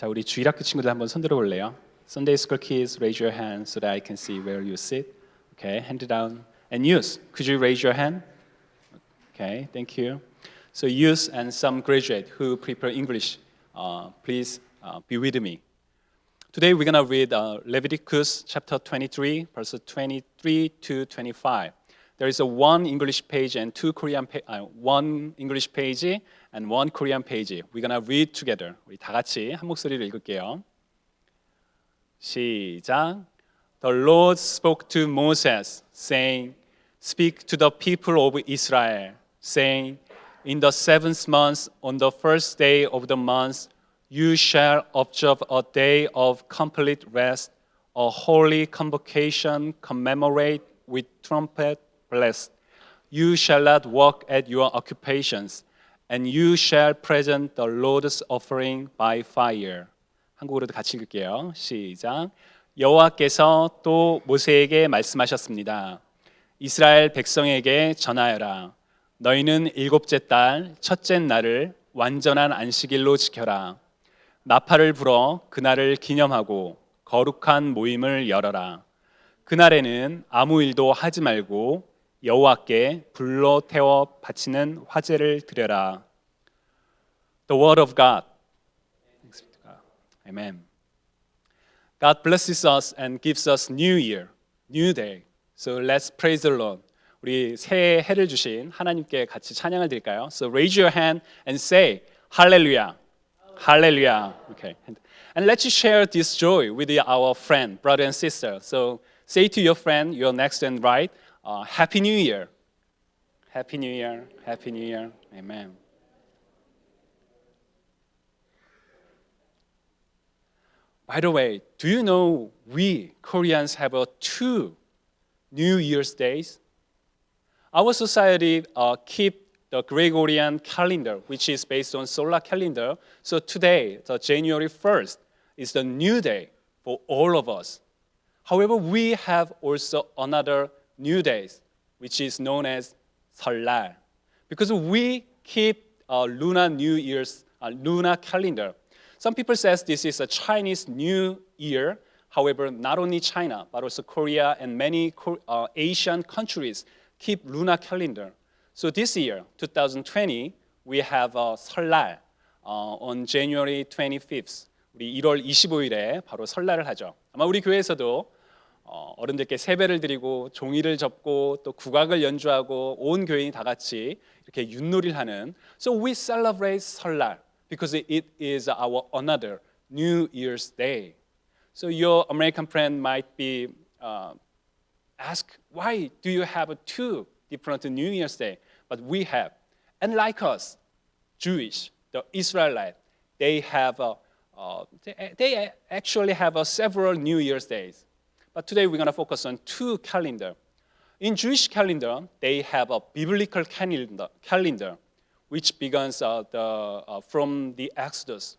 자, 우리 주일학교 친구들 한번 손들어 볼래요? Sunday school kids, raise your hand so that I can see where you sit. Okay, hand it down. And youth, could you raise your hand? Okay, thank you. So youth and some graduate who prepare English, uh, please uh, be with me. Today we're gonna read uh, Leviticus chapter 23, verses 23 to 25. There is a one English page and two Korean pa- uh, one English page and one Korean page. We're gonna read together. 우리 다 같이 한 목소리로 읽을게요. 시작. The Lord spoke to Moses, saying, Speak to the people of Israel, saying, In the seventh month, on the first day of the month, you shall observe a day of complete rest, a holy convocation, commemorate with trumpet Blast. You shall not work at your occupations, and you shall present the Lord's offering by fire. 한국어로도 같이 읽을게요. 시작. 여호와께서 또 모세에게 말씀하셨습니다. 이스라엘 백성에게 전하여라. 너희는 일곱째 달 첫째 날을 완전한 안식일로 지켜라. 나팔을 불어 그날을 기념하고 거룩한 모임을 열어라. 그날에는 아무 일도 하지 말고 여호와께 불로 태워 바치는 화제를 드려라. The word of God. Thanks be to God. Amen. God blesses us and gives us new year, new day. So let's praise the Lord. 우리 새해 해를 주신 하나님께 같이 찬양을 드릴까요? So raise your hand and say Hallelujah. Hallelujah. Okay. And, and let's share this joy with our friend, brother and sister. So say to your friend, your next and right, uh, Happy New Year. Happy New Year. Happy New Year. Amen. By the way, do you know we Koreans have two New Year's days? Our society uh, keep the Gregorian calendar, which is based on solar calendar. So today, the January 1st, is the new day for all of us. However, we have also another new days, which is known as 설날, because we keep uh, lunar New Year's uh, lunar calendar. Some people says this is a Chinese New Year. However, not only China, but also Korea and many Ko- uh, Asian countries keep lunar calendar. So this year, 2020, we have uh, 설날 uh, on January 25th. 우리 1월 25일에 바로 설날을 하죠. 아마 우리 교회에서도 어, 어른들께 세배를 드리고 종이를 접고 또 국악을 연주하고 온 교인이 다 같이 이렇게 윷놀이를 하는 So we celebrate 설날 because it is our another New Year's Day. So your American friend might be uh, ask why do you have two different New Year's Day? But we have, and like us, Jewish, the Israelite, they have a, uh, they, they actually have a several New Year's days. But today we're going to focus on two calendar. In Jewish calendar, they have a biblical calendar, calendar which begins uh, the, uh, from the Exodus.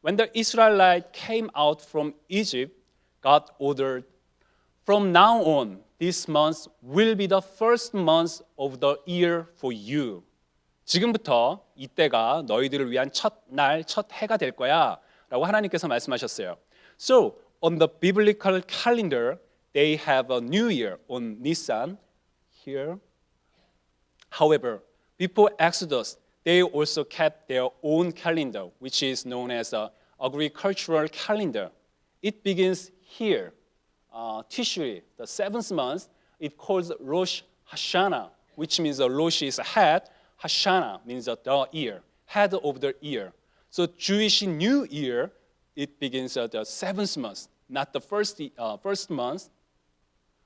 When the Israelite came out from Egypt, God ordered, from now on, this month will be the first month of the year for you. 지금부터 이때가 너희들을 위한 첫 날, 첫 해가 될 거야. 라고 하나님께서 말씀하셨어요. So, on the biblical calendar, they have a new year on Nisan here. However, before Exodus, they also kept their own calendar, which is known as a agricultural calendar. It begins here, uh, Tishri, the seventh month. It calls Rosh Hashanah, which means the Rosh is a head, Hashanah means the year, head of the year. So Jewish New Year, it begins at the seventh month, not the first, uh, first month.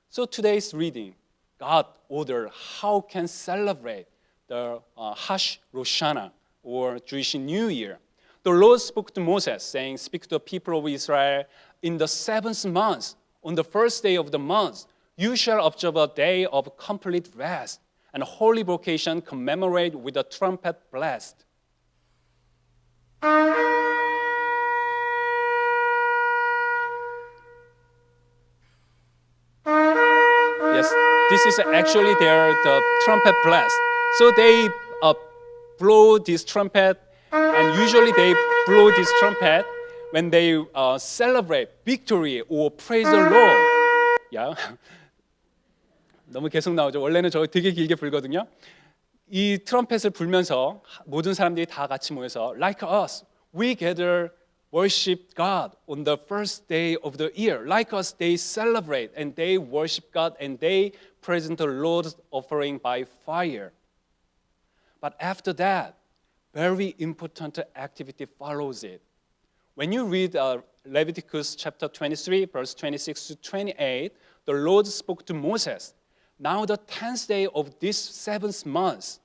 So today's reading, God ordered how can celebrate the uh, Hash Roshana or Jewish New Year. The Lord spoke to Moses, saying, Speak to the people of Israel in the seventh month, on the first day of the month, you shall observe a day of complete rest and holy vocation commemorate with a trumpet blast. this is actually their the trumpet blast. So they uh, blow this trumpet, and usually they blow this trumpet when they uh, celebrate victory or praise the Lord. 야, 너무 계속 나오죠. 원래는 저 되게 길게 불거든요. 이 트럼펫을 불면서 모든 사람들이 다 같이 모여서 like us, we gather worship God on the first day of the year. Like us, they celebrate and they worship God and they present the Lord's offering by fire. But after that, very important activity follows it. When you read uh, Leviticus chapter 23, verse 26 to 28, the Lord spoke to Moses. Now, the 10th day of this seventh month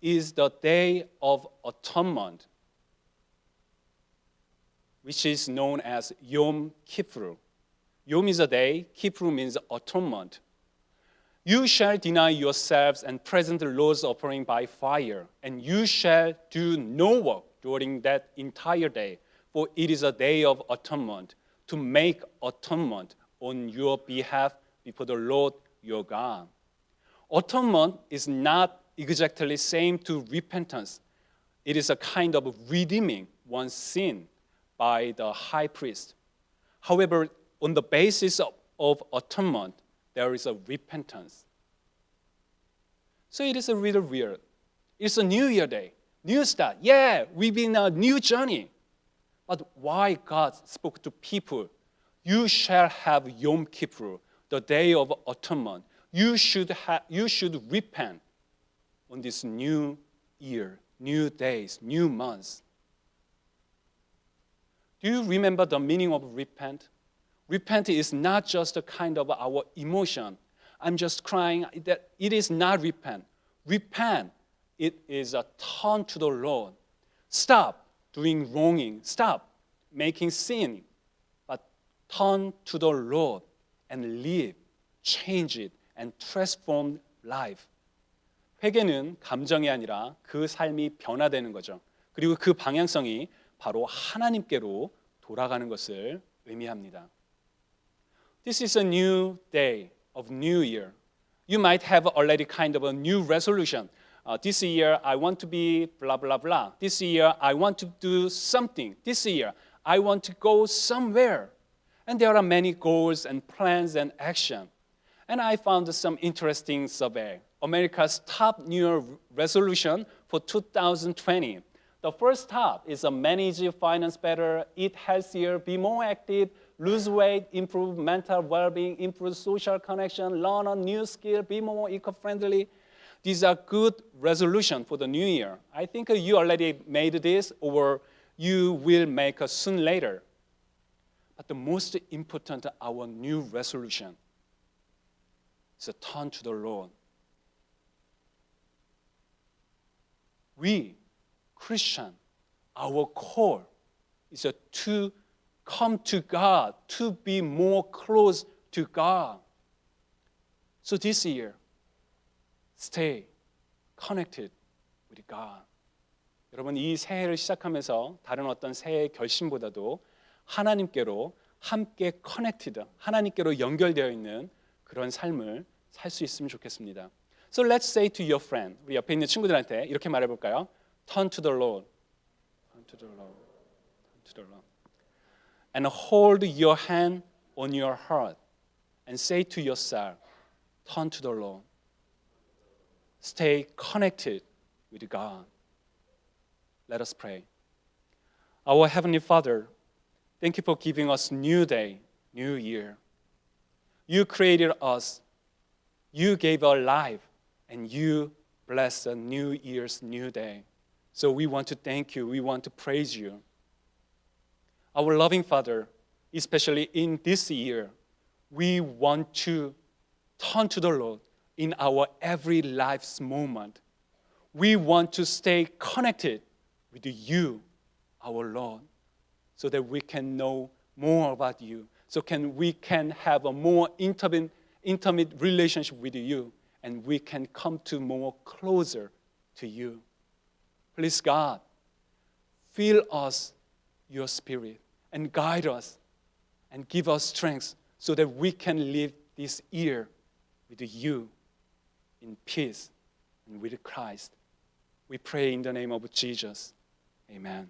is the day of atonement, which is known as Yom Kippur. Yom is a day, Kippur means atonement. You shall deny yourselves and present the Lord's offering by fire, and you shall do no work during that entire day, for it is a day of atonement, to make atonement on your behalf before the Lord your God. Atonement is not exactly same to repentance. It is a kind of redeeming one's sin by the high priest. However, on the basis of, of atonement, there is a repentance. So it is a little weird. It's a New Year day, new start. Yeah, we've been a new journey. But why God spoke to people? You shall have Yom Kippur, the day of atonement. You should, ha- you should repent on this new year, new days, new months. Do you remember the meaning of repent? Repent is not just a kind of our emotion. I'm just crying. That it is not repent. Repent, it is a turn to the Lord. Stop doing wronging. Stop making sin. But turn to the Lord and live, change it, and transform life. 회개는 감정이 아니라 그 삶이 변화되는 거죠. 그리고 그 방향성이 바로 하나님께로 돌아가는 것을 의미합니다. This is a new day of new year. You might have already kind of a new resolution. Uh, this year I want to be blah blah blah. This year I want to do something. This year I want to go somewhere. And there are many goals and plans and action. And I found some interesting survey. America's top New Year resolution for 2020. The first top is a manage your finance better, eat healthier, be more active, lose weight, improve mental well-being, improve social connection, learn a new skill, be more eco-friendly. These are good resolutions for the new year. I think you already made this or you will make a soon later. But the most important, our new resolution is a turn to the Lord. We, Christian, our call is to come to God, to be more close to God. So this year, stay connected with God. 여러분 이 새해를 시작하면서 다른 어떤 새해 결심보다도 하나님께로 함께 커넥티드, 하나님께로 연결되어 있는 그런 삶을 살 수 있으면 좋겠습니다. So let's say to your friend, 우리 옆에 있는 친구들한테 이렇게 말해 볼까요? Turn to the Lord. Turn to the Lord. Turn to the Lord. And hold your hand on your heart and say to yourself, turn to the Lord. Stay connected with God. Let us pray. Our Heavenly Father, thank you for giving us new day, new year. You created us. You gave our life, and you blessed a new year's new day. So we want to thank you. We want to praise you. Our loving Father, especially in this year, we want to turn to the Lord in our every life's moment. We want to stay connected with you, our Lord, so that we can know more about you. So can we can have a more intimate, intimate relationship with you, and we can come to more closer to you. Please, God, fill us your spirit and guide us and give us strength so that we can live this year with you in peace and with Christ. We pray in the name of Jesus. Amen.